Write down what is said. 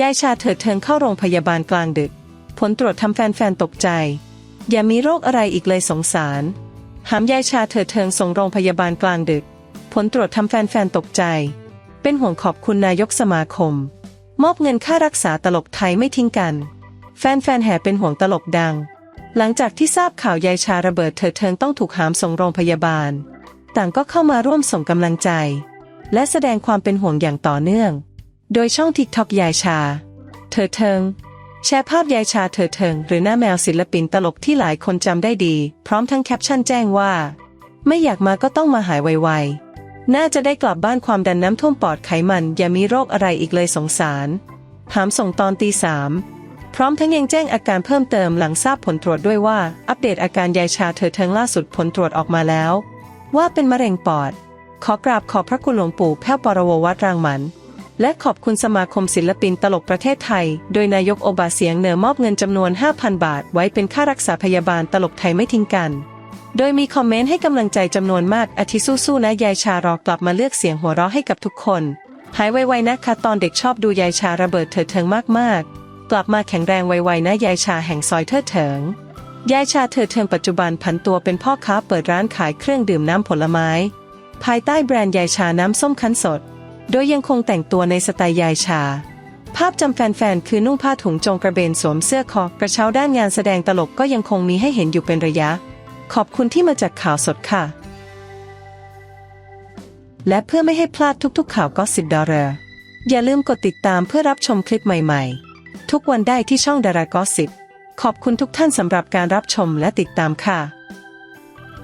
ยายชาเถิดเทิงเข้าโรงพยาบาลกลางดึก ผลตรวจทำแฟนๆตกใจ อย่ามีโรคอะไรอีกเลยสงสาร หามยายชาเถิดเทิงส่งโรงพยาบาลกลางดึก ผลตรวจทำแฟนๆตกใจ เป็นห่วงขอบคุณนายกสมาคม มอบเงินค่ารักษาตลกไทยไม่ทิ้งกัน แฟนๆแห่เป็นห่วงตลกดัง หลังจากที่ทราบข่าวยายชาระเบิดเถิดเทิงต้องถูกหามส่งโรงพยาบาล ต่างก็เข้ามาร่วมส่งกำลังใจ และแสดงความเป็นห่วงอย่างต่อเนื่อง โดยช่องทิกทอกยายชาเถิดเทิง แชร์ภาพยายชาเถิดเทิง หรือหน้าแมวศิลปินตลกที่หลายคนจำได้ดี พร้อมทั้งแคปชั่นแจ้งว่า ไม่อยากมาก็ต้องมาหายไวๆ น่าจะได้กลับบ้านความดันน้ำท่วมปอดไขมันอย่ามีโรคอะไรอีกเลยสงสารหามส่งตอนตีสามพร้อมทั้งยังแจ้งอาการเพิ่มเติมหลังทราบผลตรวจด้วยว่า อัปเดตอาการยายชาเถิดเทิงล่าสุดผลตรวจออกมาแล้ว ว่าเป็นมะเร็งปอด ขอกราบขอบพระคุณหลวงปู่แพ้วปรววัดรางหมัน และขอบคุณสมาคมศิลปินตลกประเทศไทย โดยนายกโอบาเสียงเหนือมอบเงินจำนวน 5,000 บาท ไว้เป็นค่ารักษาพยาบาลตลกไทยไม่ทิ้งกัน โดยมีคอมเมนต์ให้กำลังใจจำนวนมากอาทิสู้ๆนะยายชารอกลับมาเลือกเสียงหัวเราะให้กับทุกคน หายไวๆนะคะตอนเด็กชอบดูยายชาระเบิดเถิดเทิงมากๆ กลับมาแข็งแรงไวๆนะยายชาแห่งซอยเทิดเถิงยายชาเถิดเทิงปัจจุบันผันตัวเป็นพ่อค้าเปิดร้านขายเครื่องดื่มน้ำผลไม้ ภายใต้แบรนด์ยายชาน้ำส้มคั้นสด โดยยังคงแต่งตัวในสไตล์ยายชา ภาพจำแฟนๆ คือนุ่งผ้าถุงจงกระเบนสวมเสื้อคอกระเช้าด้านงานแสดงตลกก็ยังคงมีให้เห็นอยู่เป็นระยะ ขอบคุณที่มาจากข่าวสดค่ะ และเพื่อไม่ให้พลาดทุกๆ ข่าวก็สิบดอลร์อย่าลืมกดติดตามเพื่อรับชมคลิปใหม่ๆ ทุกวันได้ที่ช่องดารากอสิบขอบคุณทุกท่านสำหรับการรับชมและติดตามค่ะ